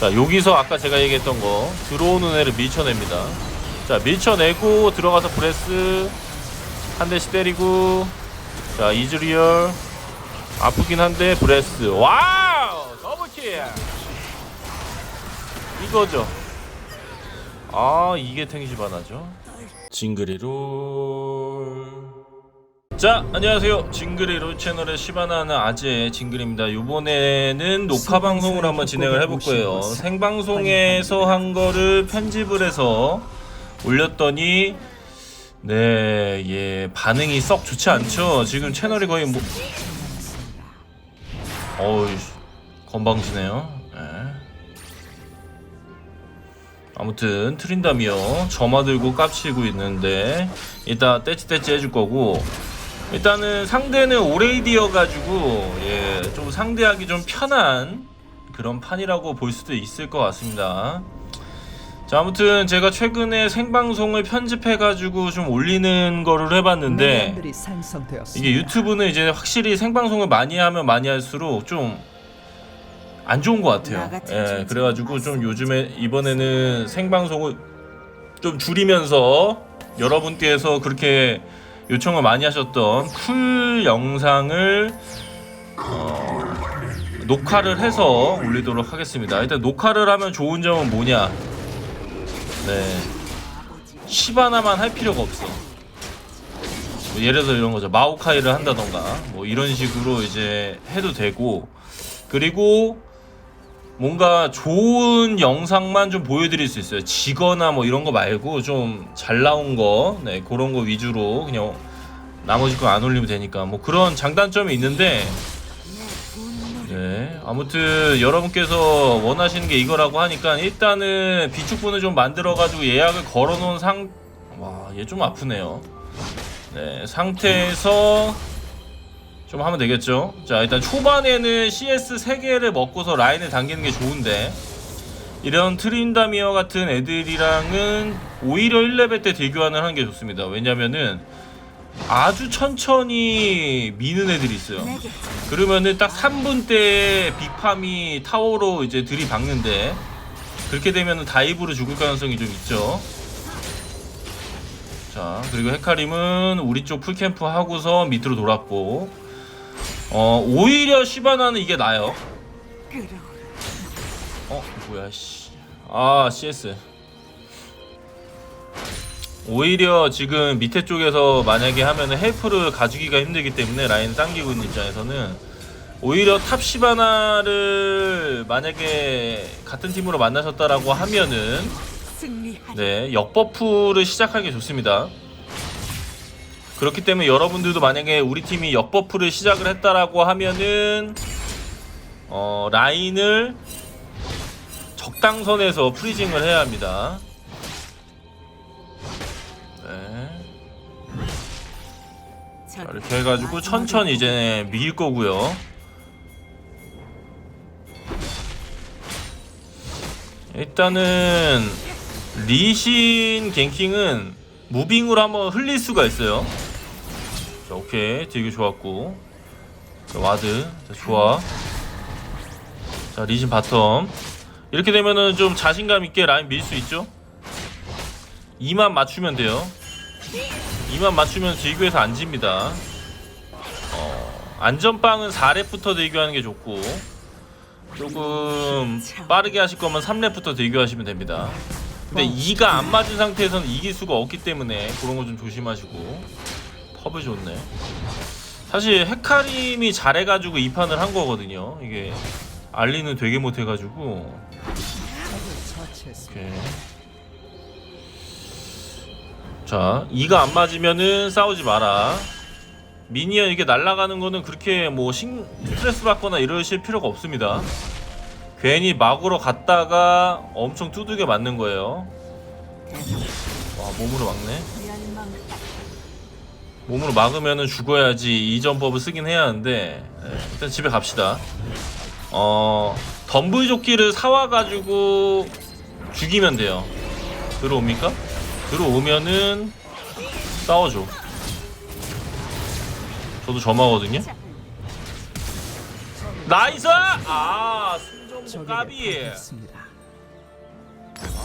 자 여기서 아까 제가 얘기했던 거 들어오는 애를 밀쳐냅니다. 자 밀쳐내고 들어가서 브레스 한 대씩 때리고 자 이즈리얼 아프긴 한데 브레스. 와우! 더블킬! 이거죠. 아 이게 탱시바나죠? 징그리롤 자 안녕하세요 징그리롤 채널의 시바나는 아재 징그리입니다 이번에는 녹화 방송을 한번 진행을 해볼 거예요 생방송에서 한 거를 편집을 해서 올렸더니 네, 예, 반응이 썩 좋지 않죠. 지금 채널이 거의 뭐, 어우, 건방지네요. 예. 아무튼 트린다미어 점화 들고 깝치고 있는데 이따 떼찌떼찌 해줄 거고 일단은 상대는 오레이디어 가지고 예, 좀 상대하기 좀 편한 그런 판이라고 볼 수도 있을 것 같습니다. 자 아무튼 제가 최근에 생방송을 편집해가지고 좀 올리는 거를 해봤는데. 이게 유튜브는 이제 확실히 생방송을 많이 하면 많이 할수록 좀 안 좋은 것 같아요. 예, 그래가지고 좀 요즘에 이번에는 생방송을 좀 줄이면서 여러분께서 그렇게 요청을 많이 하셨던 풀 영상을 어, 녹화를 해서 올리도록 하겠습니다. 일단 녹화를 하면 좋은 점은 뭐냐? 네, 10하나만 할 필요가 없어. 뭐 예를 들어 이런 거죠. 마오카이를 한다던가 뭐 이런 식으로 이제 해도 되고 그리고 뭔가 좋은 영상만 좀 보여드릴 수 있어요. 지거나 뭐 이런 거 말고 좀 잘 나온 거, 네 그런 거 위주로 그냥 나머지 거 안 올리면 되니까 뭐 그런 장단점이 있는데 네 아무튼 여러분께서 원하시는 게 이거라고 하니까 일단은 비축분을 좀 만들어가지고 예약을 걸어놓은 상, 와 얘 좀 아프네요. 네, 상태에서 좀 하면 되겠죠. 자, 일단 초반에는 CS 3개를 먹고서 라인을 당기는 게 좋은데 이런 트린다미어 같은 애들이랑은 오히려 1레벨 때 딜교환을 하는 게 좋습니다. 왜냐면은 아주 천천히 미는 애들이 있어요. 그러면은 딱 3분 때 빅팜이 타워로 이제 들이박는데 그렇게 되면은 다이브로 죽을 가능성이 좀 있죠. 자 그리고 헤카림은 우리 쪽 풀캠프 하고서 밑으로 돌았고 어 오히려 시바나는 이게 나요. 어 뭐야 씨 아 CS 오히려 지금 밑에 쪽에서 만약에 하면은 헬프를 가지기가 힘들기 때문에 라인 당기고 있는 입장에서는 오히려 탑 시바나를 만약에 같은 팀으로 만나셨다라고 하면은 네, 역버프를 시작하기 좋습니다. 그렇기 때문에 여러분들도 만약에 우리 팀이 역버프를 시작을 했다라고 하면은 어, 라인을 적당선에서 프리징을 해야 합니다. 네. 자, 이렇게 해가지고 천천히 이제 밀 거고요. 일단은 리신 갱킹은 무빙으로 한번 흘릴 수가 있어요. 자, 오케이. 되게 좋았고. 자, 와드. 자, 좋아. 자, 리신 바텀. 이렇게 되면은 좀 자신감 있게 라인 밀 수 있죠? 2만 맞추면 돼요. 2만 맞추면 딜교에서 안 집니다. 어, 안전빵은 4렙부터 딜교하는 게 좋고 조금 빠르게 하실 거면 3렙부터 딜교하시면 됩니다. 근데 2가 안 맞은 상태에서는 이길 수가 없기 때문에 그런 거 좀 조심하시고 펍을 좋네. 사실 헤카림이 잘해가지고 이 판을 한 거거든요. 이게 알리는 되게 못해가지고. 오케이. 자, 2가 안 맞으면은 싸우지 마라. 미니언 이게 날아가는 거는 그렇게 뭐 신, 스트레스 받거나 이러실 필요가 없습니다. 괜히 막으로 갔다가 엄청 두들겨 맞는 거예요. 와, 몸으로 막네. 몸으로 막으면은 죽어야지 이전법을 쓰긴 해야 하는데 네, 일단 집에 갑시다. 어 덤블 조끼를 사와가지고 죽이면 돼요. 들어옵니까? 들어오면은 싸워줘. 저도 점하거든요. 나이스! 아, 적에게 까비. 당했습니다.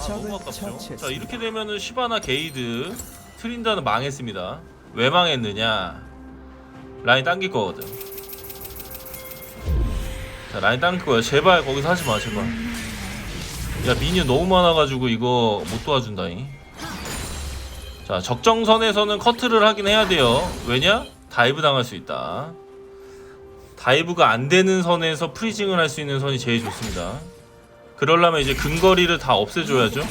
너무 아깝죠. 자 이렇게 되면은 시바나 게이드 트린다는 망했습니다. 왜 망했느냐? 라인 당길 거거든. 자 라인 당길 거야. 제발 거기서 하지 마 제발. 야 미니언 너무 많아가지고 이거 못 도와준다잉. 자 적정선에서는 커트를 하긴 해야 돼요. 왜냐? 다이브 당할 수 있다. 다이브가 안 되는 선에서 프리징을 할 수 있는 선이 제일 좋습니다. 그러려면 이제 근거리를 다 없애줘야죠.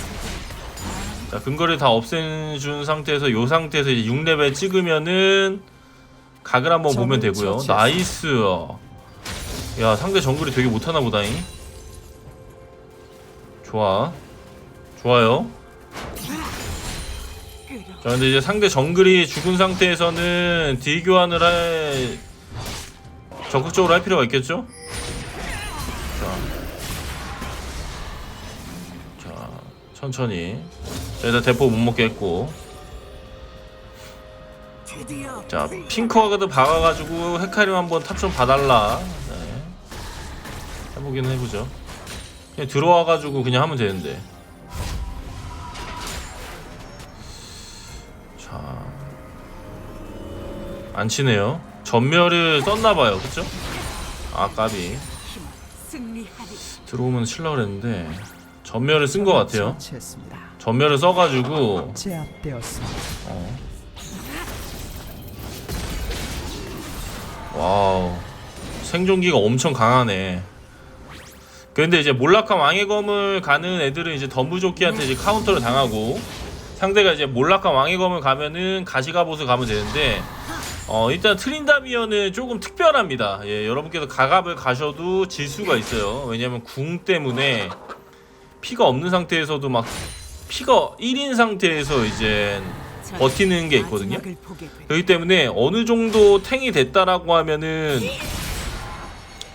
자, 근거리 다 없애준 상태에서 요 상태에서 이제 6레벨 찍으면은 각을 한번 보면 되고요. 나이스. 야, 상대 정글이 되게 못하나 보다잉. 좋아. 좋아요. 자, 근데 이제 상대 정글이 죽은 상태에서는 딜 교환을 할 적극적으로 할 필요가 있겠죠? 천천히. 자, 일단 대포 못 먹게 했고. 자, 핑크와가드 박아가지고 헤카림 한번 탑 좀 봐달라. 네. 해보긴 해보죠. 그냥 들어와가지고 그냥 하면 되는데. 자, 안 치네요. 전멸을 썼나봐요, 그쵸? 아, 까비. 들어오면 칠라 그랬는데 전멸을 쓴 것 같아요. 전멸을 써가지고 제압되었습니다. 어. 와우 생존기가 엄청 강하네. 근데 이제 몰락한 왕의 검을 가는 애들은 이제 덤부조끼한테 이제 카운터를 당하고 상대가 이제 몰락한 왕의 검을 가면은 가시가봇을 가면 되는데 어 일단 트린다미어는 조금 특별합니다. 예, 여러분께서 가갑을 가셔도 질 수가 있어요. 왜냐면 궁 때문에 피가 없는 상태에서도 막 피가 1인 상태에서 이제 버티는 게 있거든요. 그렇기 때문에 어느 정도 탱이 됐다라고 하면은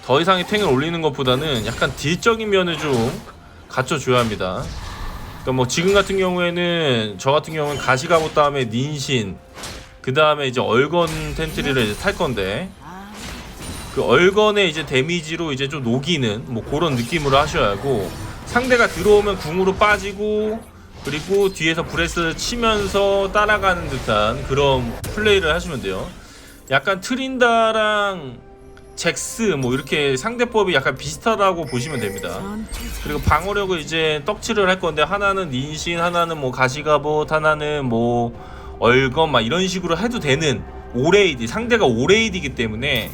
더 이상의 탱을 올리는 것보다는 약간 딜적인 면을 좀 갖춰줘야 합니다. 그러니까 뭐 지금 같은 경우에는 저 같은 경우는 가시가봇 다음에 닌신 그 다음에 이제 얼건 텐트리를 이제 탈 건데 아, 그 얼건의 이제 데미지로 이제 좀 녹이는 뭐 그런 느낌으로 하셔야 하고 상대가 들어오면 궁으로 빠지고 그리고 뒤에서 브레스를 치면서 따라가는 듯한 그런 플레이를 하시면 돼요. 약간 트린다랑 잭스 뭐 이렇게 상대법이 약간 비슷하다고 보시면 됩니다. 그리고 방어력을 이제 떡칠을 할 건데 하나는 닌신, 하나는 뭐 가시가봇, 하나는 뭐 얼건 막 이런 식으로 해도 되는 오레이디 상대가 오레이디이기 때문에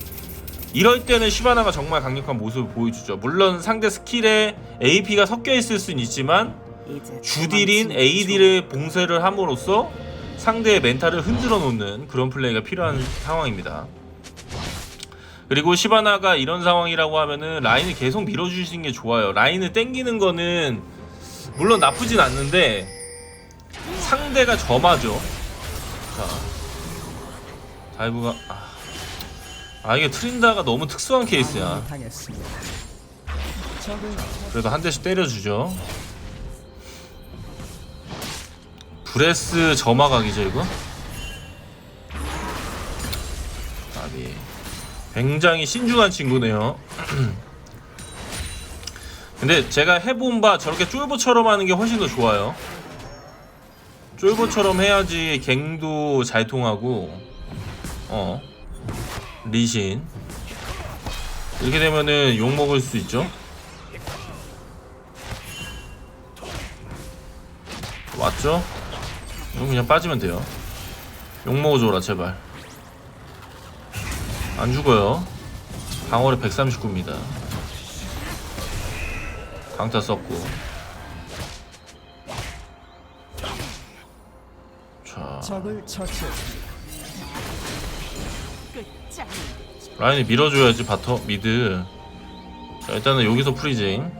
이럴 때는 시바나가 정말 강력한 모습을 보여주죠. 물론 상대 스킬에 AP가 섞여 있을 수는 있지만 주딜인 AD를 봉쇄를 함으로써 상대의 멘탈을 흔들어 놓는 그런 플레이가 필요한 상황입니다. 그리고 시바나가 이런 상황이라고 하면은 라인을 계속 밀어주시는 게 좋아요. 라인을 땡기는 거는 물론 나쁘진 않는데 상대가 점하죠. 자, 다이브가 아, 아 이게 트린다가 너무 특수한 케이스야. 적을 그래도 한 대씩 때려주죠. 브레스 점화각이죠 이거? 아비 굉장히 신중한 친구네요. 근데 제가 해본 바 저렇게 쫄보처럼 하는 게 훨씬 더 좋아요. 쫄보처럼 해야지 갱도 잘 통하고 어 리신 이렇게 되면은 욕 먹을 수 있죠. 왔죠? 이거 그냥 빠지면 돼요. 욕 먹어줘라 제발. 안 죽어요. 방어력 139입니다. 강타 썼고. 자 적을 처치했습니다. 라인을 밀어줘야지 바터 미드. 자 일단은 여기서 프리징.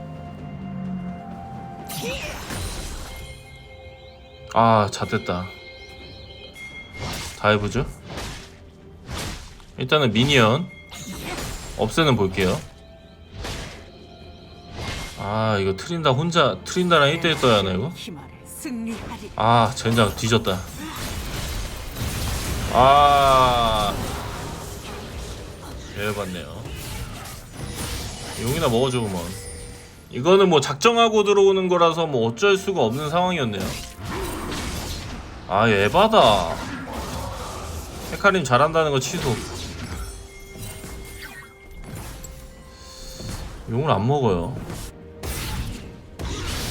아 잣됐다. 다이브죠? 일단은 미니언 없애는 볼게요. 아 이거 트린다 혼자 트린다랑 1대1 떠야 하나 이거? 아 젠장 뒤졌다. 아 열받네요. 용이나 먹어줘 그만. 이거는 뭐 작정하고 들어오는 거라서 뭐 어쩔 수가 없는 상황이었네요. 아 에바다. 헤카림 잘한다는 거 취소. 용을 안 먹어요.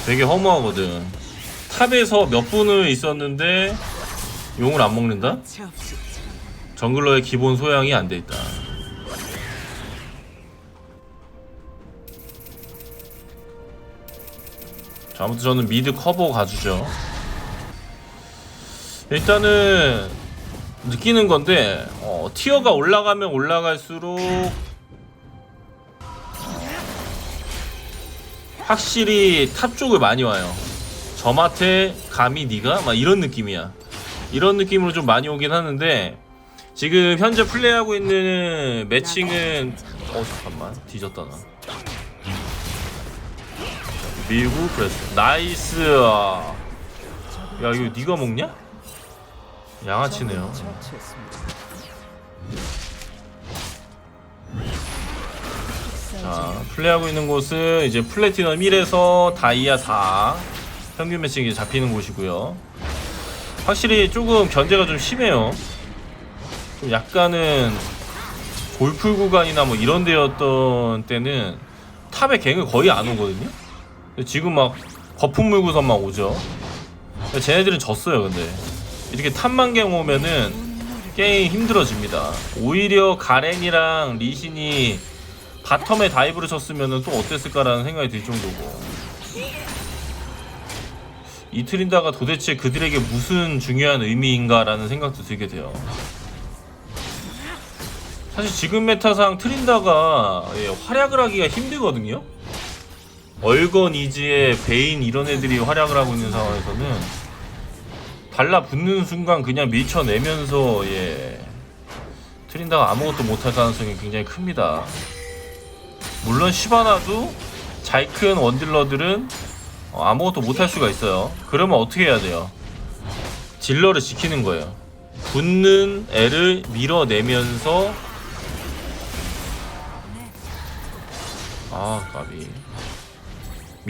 되게 허무하거든. 탑에서 몇 분을 있었는데 용을 안 먹는다? 정글러의 기본 소양이 안 돼 있다. 자, 아무튼 저는 미드 커버 가주죠. 일단은 느끼는 건데 어, 티어가 올라가면 올라갈수록 확실히 탑 쪽을 많이 와요. 저한테 감히 네가 막 이런 느낌이야. 이런 느낌으로 좀 많이 오긴 하는데 지금 현재 플레이하고 있는 매칭은 어 잠깐만 뒤졌다 나 밀고 프레스 나이스. 야 이거 네가 먹냐? 양아치네요. 자 플레이하고 있는 곳은 이제 플래티넘 1에서 다이아 4 평균 매칭이 잡히는 곳이고요. 확실히 조금 견제가 좀 심해요. 좀 약간은 골풀 구간이나 뭐 이런 데였던 때는 탑에 갱을 거의 안 오거든요 지금 막 거품 물고서만 오죠. 근데 쟤네들은 졌어요 근데. 이렇게 탑만 갱 오면은 게임 힘들어집니다. 오히려 가렌이랑 리신이 바텀에 다이브를 쳤으면 또 어땠을까라는 생각이 들 정도고. 이 트린다가 도대체 그들에게 무슨 중요한 의미인가라는 생각도 들게 돼요. 사실 지금 메타상 트린다가 예, 활약을 하기가 힘들거든요 얼건 이지에 베인 이런 애들이 활약을 하고 있는 상황에서는 달라붙는 순간 그냥 밀쳐내면서 예 트린다가 아무것도 못할 가능성이 굉장히 큽니다 물론 시바나도 잘 큰 원딜러들은 어, 아무것도 못할 수가 있어요. 그러면 어떻게 해야 돼요? 딜러를 지키는 거예요. 붙는 애를 밀어내면서 아 까비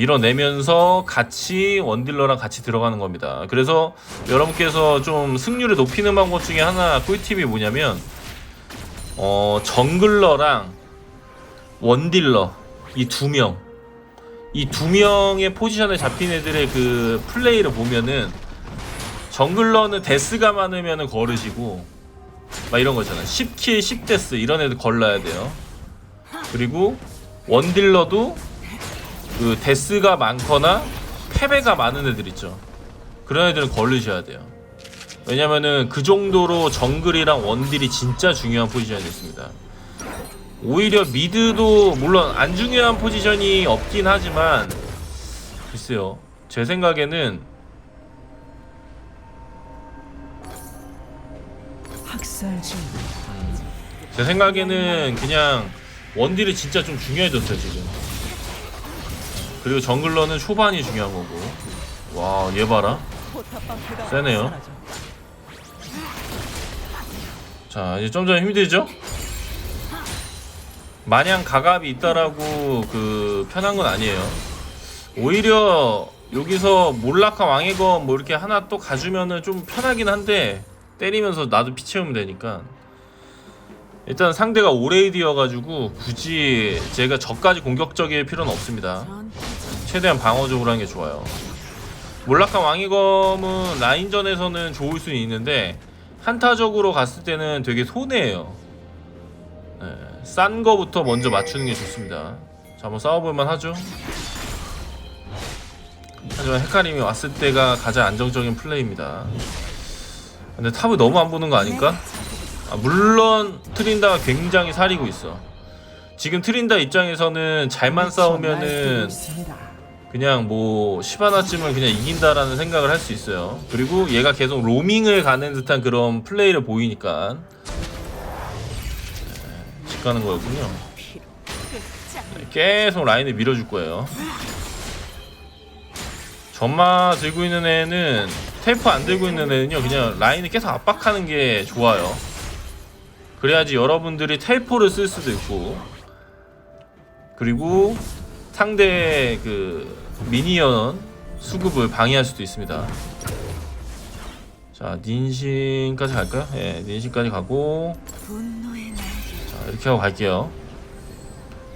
밀어내면서 같이 원딜러랑 같이 들어가는 겁니다. 그래서 여러분께서 좀 승률을 높이는 방법 중에 하나 꿀팁이 뭐냐면 어 정글러랑 원딜러 이 두 명, 이 두 명의 포지션에 잡힌 애들의 그 플레이를 보면은 정글러는 데스가 많으면은 거르시고 막 이런 거잖아. 10킬 10데스 이런 애들 걸러야 돼요. 그리고 원딜러도 그 데스가 많거나 패배가 많은 애들 있죠. 그런 애들은 걸르셔야 돼요. 왜냐면은 그 정도로 정글이랑 원딜이 진짜 중요한 포지션이 됐습니다. 오히려 미드도 물론 안 중요한 포지션이 없긴 하지만 글쎄요 제 생각에는 중제 생각에는 그냥 원딜이 진짜 좀 중요해졌어요 지금 그리고 정글러는 초반이 중요한 거고 와 얘 봐라 세네요. 자 이제 좀 전에 힘들죠? 마냥 가갑이 있다라고 그 편한 건 아니에요. 오히려 여기서 몰락한 왕의 검 뭐 이렇게 하나 또 가주면은 좀 편하긴 한데 때리면서 나도 피 채우면 되니까 일단 상대가 오레이디여가지고 굳이 제가 저까지 공격적일 필요는 없습니다. 최대한 방어적으로 하는 게 좋아요. 몰락한 왕의검은 라인전에서는 좋을 수는 있는데 한타적으로 갔을 때는 되게 손해예요. 네, 싼 거부터 먼저 맞추는 게 좋습니다. 자, 한번 싸워볼만 하죠. 하지만 헤카림이 왔을 때가 가장 안정적인 플레이입니다. 근데 탑을 너무 안 보는 거 아닐까? 아, 물론 트린다가 굉장히 사리고 있어. 지금 트린다 입장에서는 잘만 싸우면은. 그냥 뭐 시바나쯤은 그냥 이긴다라는 생각을 할 수 있어요. 그리고 얘가 계속 로밍을 가는 듯한 그런 플레이를 보이니까 네, 집 가는 거였군요. 네, 계속 라인을 밀어줄 거예요. 점마 들고 있는 애는 테이프 안 들고 있는 애는요 그냥 라인을 계속 압박하는 게 좋아요. 그래야지 여러분들이 텔포를 쓸 수도 있고 그리고 상대 그 미니언 수급을 방해할 수도 있습니다. 자, 닌신까지 갈까요? 예, 닌신까지 가고. 자, 이렇게 하고 갈게요.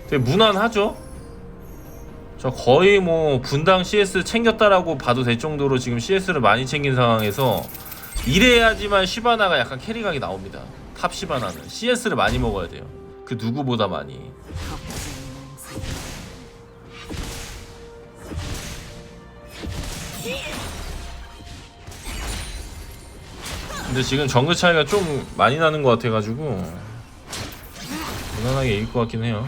되게 무난하죠? 저 거의 뭐 분당 CS 챙겼다라고 봐도 될 정도로 지금 CS를 많이 챙긴 상황에서 이래야지만 시바나가 약간 캐리각이 나옵니다. 탑 시바나는 CS를 많이 먹어야 돼요. 그 누구보다 많이. 근데 지금 정글 차이가 좀 많이 나는 것 같아가지고 무난하게 이길 것 같긴 해요.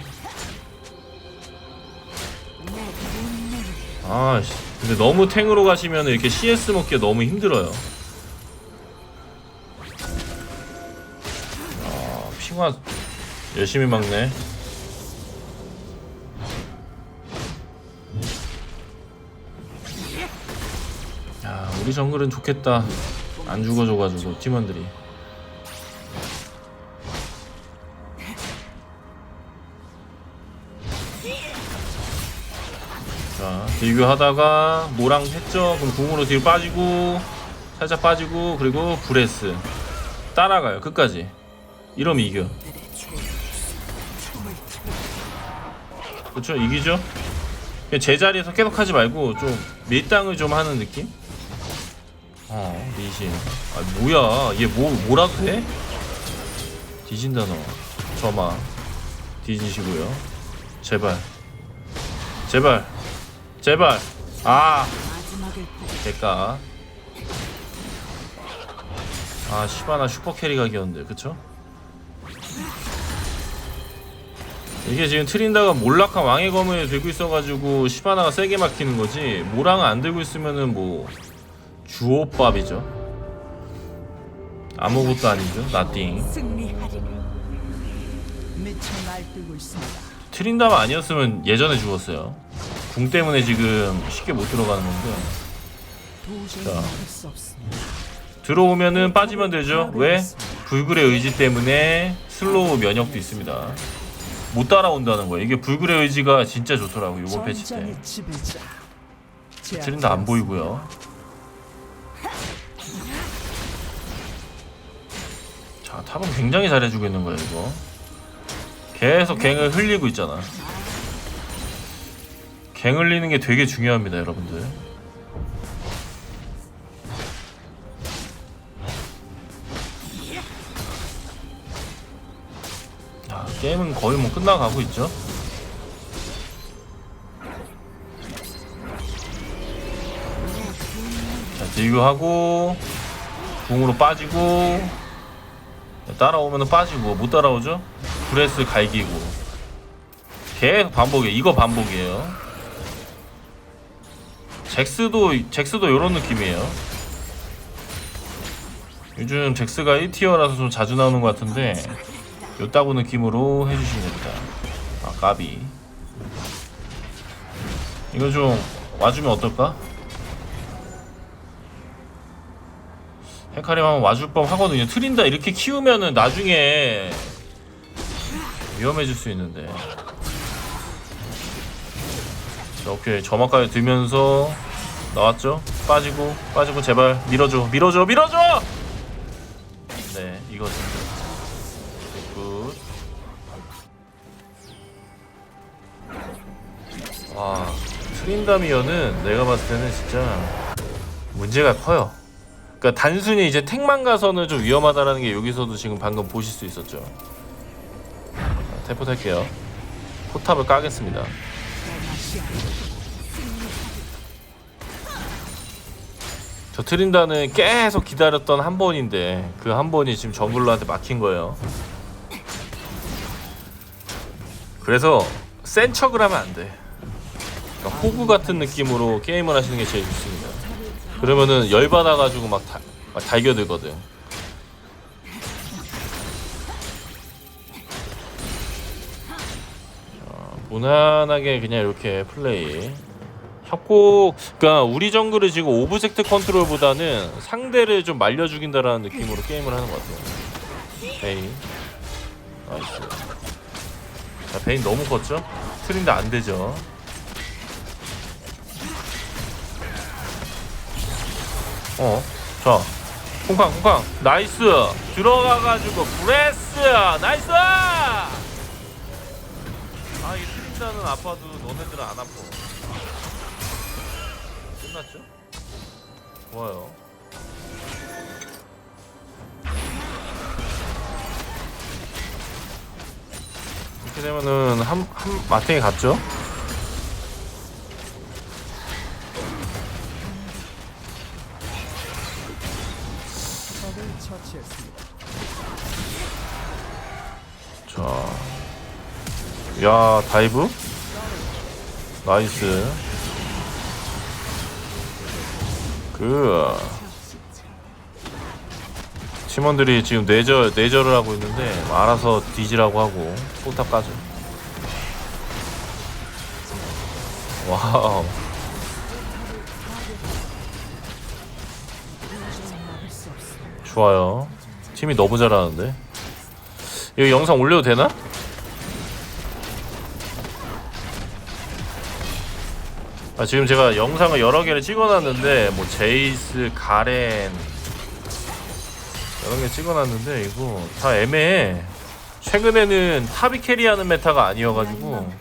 아, 씨. 근데 너무 탱으로 가시면 이렇게 CS 먹기가 너무 힘들어요. 아, 핑화 열심히 막네. 야, 우리 정글은 좋겠다. 안 죽어줘가지고 팀원들이. 자, 딜교하다가 모랑 했죠. 그럼 궁으로 뒤로 빠지고 살짝 빠지고 그리고 브레스 따라가요. 끝까지. 이러면 이겨. 그렇죠? 이기죠? 제자리에서 계속 하지 말고 좀 밀당을 좀 하는 느낌? 어, 리신. 아, 뭐야. 얘 뭐, 뭐라도 해? 뒤진다, 너. 저마. 뒤지시고요. 제발. 제발. 제발. 아, 될까? 아, 시바나 슈퍼 캐리각이었는데, 그쵸? 이게 지금 트린다가 몰락한 왕의 검을 들고 있어가지고 시바나가 세게 막히는 거지. 모랑을 안 들고 있으면은 뭐 주오밥이죠. 아무것도 아니죠. 나띵. 트린다만 아니었으면 예전에 죽었어요. 궁 때문에 지금 쉽게 못 들어가는 건데. 자. 들어오면은 빠지면 되죠. 왜? 불굴의 의지 때문에 슬로우 면역도 있습니다 못 따라온다는 거예요. 이게 불굴의 의지가 진짜 좋더라고 요번 패치 때. 트린다 안 보이고요. 자 탑은 굉장히 잘해주고 있는 거예요 이거. 계속 갱을 흘리고 있잖아. 갱 흘리는 게 되게 중요합니다 여러분들 게임은 거의 뭐 끝나가고 있죠. 자 딜교하고 궁으로 빠지고 따라오면 빠지고 못 따라오죠? 브레스 갈기고. 계속 반복이에요. 이거 반복이에요. 잭스도 잭스도 요런 느낌이에요. 요즘 잭스가 1티어라서 좀 자주 나오는 것 같은데 요따구 느낌으로 해주시면 됩니다 아 까비 이거 좀 와주면 어떨까? 헤카림 한번 와줄 법 하거든요. 트린다 이렇게 키우면은 나중에 위험해질 수 있는데. 자, 오케이. 점화까지 들면서 나왔죠? 빠지고, 빠지고, 제발 밀어줘, 밀어줘, 밀어줘! 네, 이거습니 트린다미어는 내가 봤을 때는 진짜 문제가 커요. 그러니까 단순히 이제 택만 가서는 좀 위험하다라는 게 여기서도 지금 방금 보실 수 있었죠. 자, 태포 탈게요. 포탑을 까겠습니다. 저 트린다는 계속 기다렸던 한 번인데 그 한 번이 지금 정글러한테 막힌 거예요. 그래서 센 척을 하면 안 돼. 그러니까 호구 같은 느낌으로 게임을 하시는 게 제일 좋습니다. 그러면은 열 받아가지고 막, 다, 막 달겨들거든. 어, 무난하게 그냥 이렇게 플레이. 협곡, 그러니까 우리 정글을 지금 오브젝트 컨트롤보다는 상대를 좀 말려 죽인다라는 느낌으로 게임을 하는 것 같아요. 베인, 나이스. 자, 베인 너무 컸죠? 트린다 안 되죠? 어, 자, 콩쾅, 콩쾅, 나이스! 들어가 가지고, 브레스! 나이스! 아, 이 트린다는 아파도 너네들은 안 아파. 끝났죠? 좋아요. 이렇게 되면은 한, 한 마탱이 갔죠? 자, 야 다이브, 나이스. 그 팀원들이 지금 내절 내절을 하고 있는데 알아서 뒤지라고 하고 포탑 까죠. 와우. 좋아요. 팀이 너무 잘하는데. 이거 영상 올려도 되나? 아, 지금 제가 영상을 여러 개를 찍어놨는데 뭐 제이스, 가렌 여러 개 찍어놨는데 이거 다 애매해. 최근에는 탑이 캐리하는 메타가 아니어가지고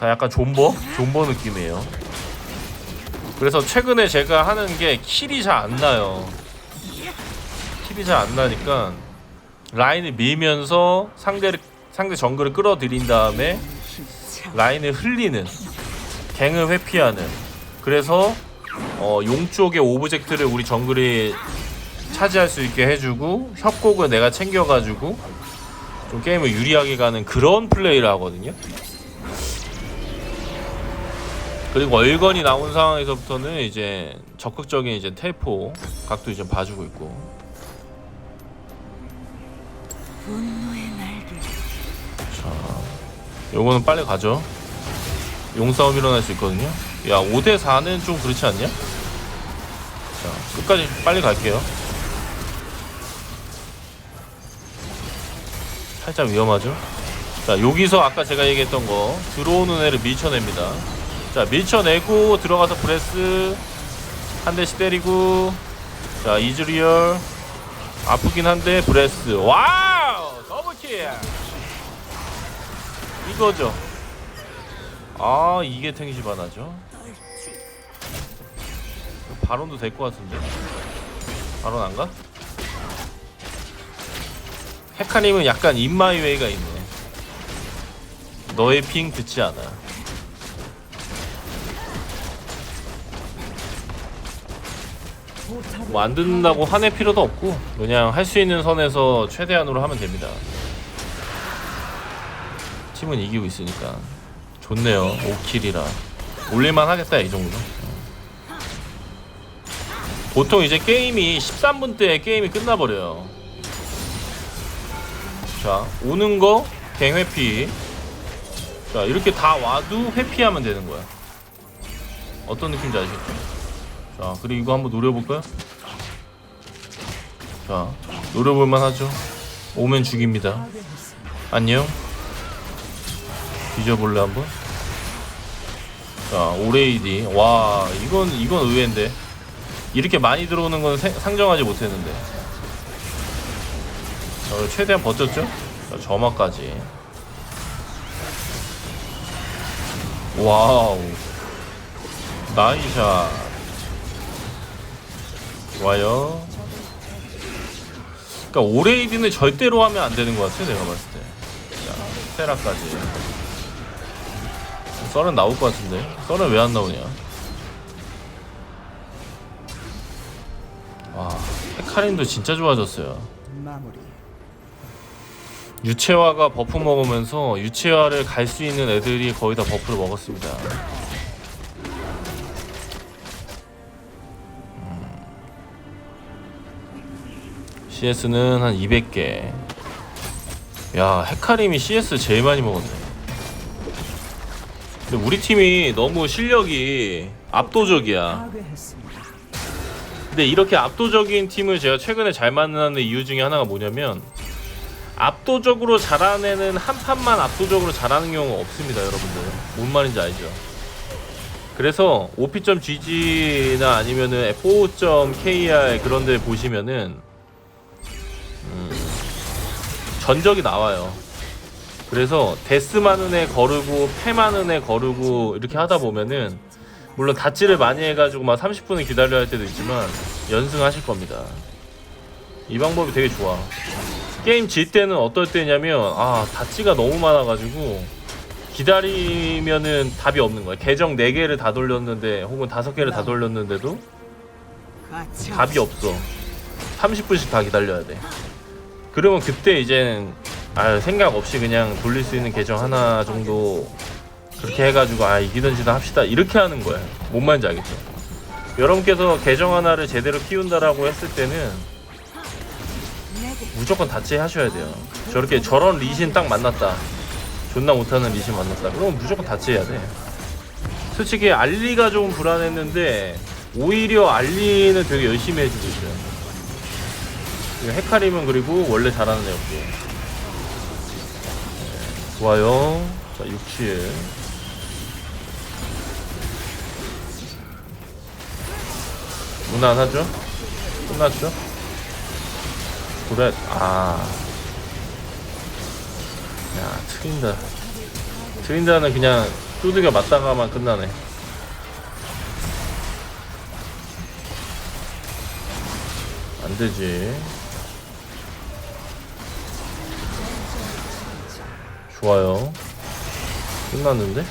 다 약간 존버? 존버 느낌이에요. 그래서 최근에 제가 하는 게 킬이 잘 안 나요. 킬이 잘 안 나니까 라인을 밀면서 상대를 상대 정글을 끌어들인 다음에 라인을 흘리는 갱을 회피하는 그래서 어, 용 쪽의 오브젝트를 우리 정글이 차지할 수 있게 해주고 협곡을 내가 챙겨가지고 좀 게임을 유리하게 가는 그런 플레이를 하거든요. 그리고 얼건이 나온 상황에서부터는 이제 적극적인 이제 텔포 각도 이제 봐주고 있고. 분노의 날개. 요거는 빨리 가죠. 용싸움 일어날 수 있거든요. 야 5대 4는 좀 그렇지 않냐? 자 끝까지 빨리 갈게요. 살짝 위험하죠? 자 여기서 아까 제가 얘기했던 거 들어오는 애를 밀쳐냅니다 자 밀쳐내고 들어가서 브레스 한 대씩 때리고 자 이즈리얼. 아프긴 한데 브레스. 와우! 더블킬! 이거죠. 아 이게 탱시바나죠. 바론도 될 것 같은데. 바론 안 가? 헤카님은 약간 인마이웨이가 있네. 너의 핑 듣지 않아 뭐 안 듣는다고 화낼 필요도 없고 그냥 할 수 있는 선에서 최대한으로 하면 됩니다. 팀은 이기고 있으니까 좋네요. 5킬이라 올릴만 하겠다 이 정도. 보통 이제 게임이 13분 때 게임이 끝나버려요. 자 오는 거 갱회피. 자 이렇게 다 와도 회피하면 되는 거야. 어떤 느낌인지 아시겠죠? 자 그리고 이거 한번 노려볼까요? 자 노려볼만 하죠? 오면 죽입니다. 안녕. 뒤져볼래 한번? 자 오레이디. 와 이건 이건 의외인데. 이렇게 많이 들어오는 건 생- 상정하지 못했는데. 자, 최대한 버텼죠? 자, 점화까지. 와우. 나이샷. 좋아요 그러니까 오레이디는 절대로 하면 안 되는 것 같아 내가 봤을 때. 자, 테라까지. 썰은 나올 것 같은데. 썰은 왜 안 나오냐? 와, 헤카림도 진짜 좋아졌어요. 유채화가 버프 먹으면서 유채화를 갈 수 있는 애들이 거의 다 버프를 먹었습니다. CS는 한 200개. 야, 헤카림이 CS 제일 많이 먹었네. 근데 우리 팀이 너무 실력이 압도적이야. 근데 이렇게 압도적인 팀을 제가 최근에 잘 만나는 이유 중에 하나가 뭐냐면 압도적으로 잘하는 애는 한 판만 압도적으로 잘하는 경우가 없습니다, 여러분들. 뭔 말인지 알죠? 그래서 op.gg나 아니면은 f5.kr 그런 데 보시면은 음, 전적이 나와요. 그래서 데스 많은 애 거르고 패 많은 애 거르고 이렇게 하다 보면은 물론 다치를 많이 해가지고 막 30분을 기다려야 할 때도 있지만 연승하실 겁니다. 이 방법이 되게 좋아. 게임 질 때는 어떨 때냐면 아 다치가 너무 많아가지고 기다리면은 답이 없는 거야. 계정 4개를 다 돌렸는데 혹은 5개를 다 돌렸는데도. 답이 없어. 30분씩 다 기다려야 돼. 그러면 그때 이젠 아 생각 없이 그냥 돌릴 수 있는 계정 하나 정도 그렇게 해가지고 아 이기든지나 합시다 이렇게 하는 거야. 뭔 말인지 알겠죠? 여러분께서 계정 하나를 제대로 키운다라고 했을 때는 무조건 다치 하셔야 돼요. 저렇게 저런 리신 딱 만났다. 존나 못하는 리신 만났다. 그러면 무조건 다치 해야 돼. 솔직히 알리가 좀 불안했는데 오히려 알리는 되게 열심히 해주고 있어요. 이거 헤카림은 그리고 원래 잘하는 애였고. 네, 좋아요. 자, 67. 무난하죠? 끝났죠? 그래 아. 야, 트린다. 트린다는 그냥 두들겨 맞다가만 끝나네. 안 되지. 좋아요. 끝났는데?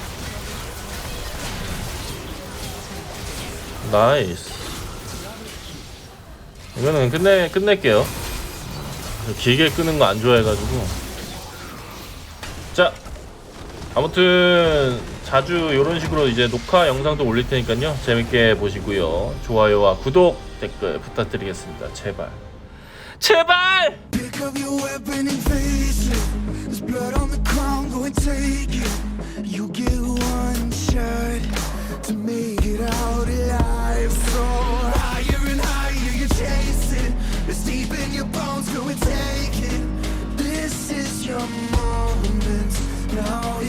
나이스. 이거는 끝내, 끝낼게요. 길게 끄는 거 안 좋아해가지고. 자, 아무튼 자주 이런 식으로 이제 녹화 영상도 올릴 테니까요. 재밌게 보시고요. 좋아요와 구독, 댓글 부탁드리겠습니다. 제발. 제발! go and take it. You get one shot to make it out alive. So higher and higher you're chasing. It's deep in your bones, go and take it. This is your moment now.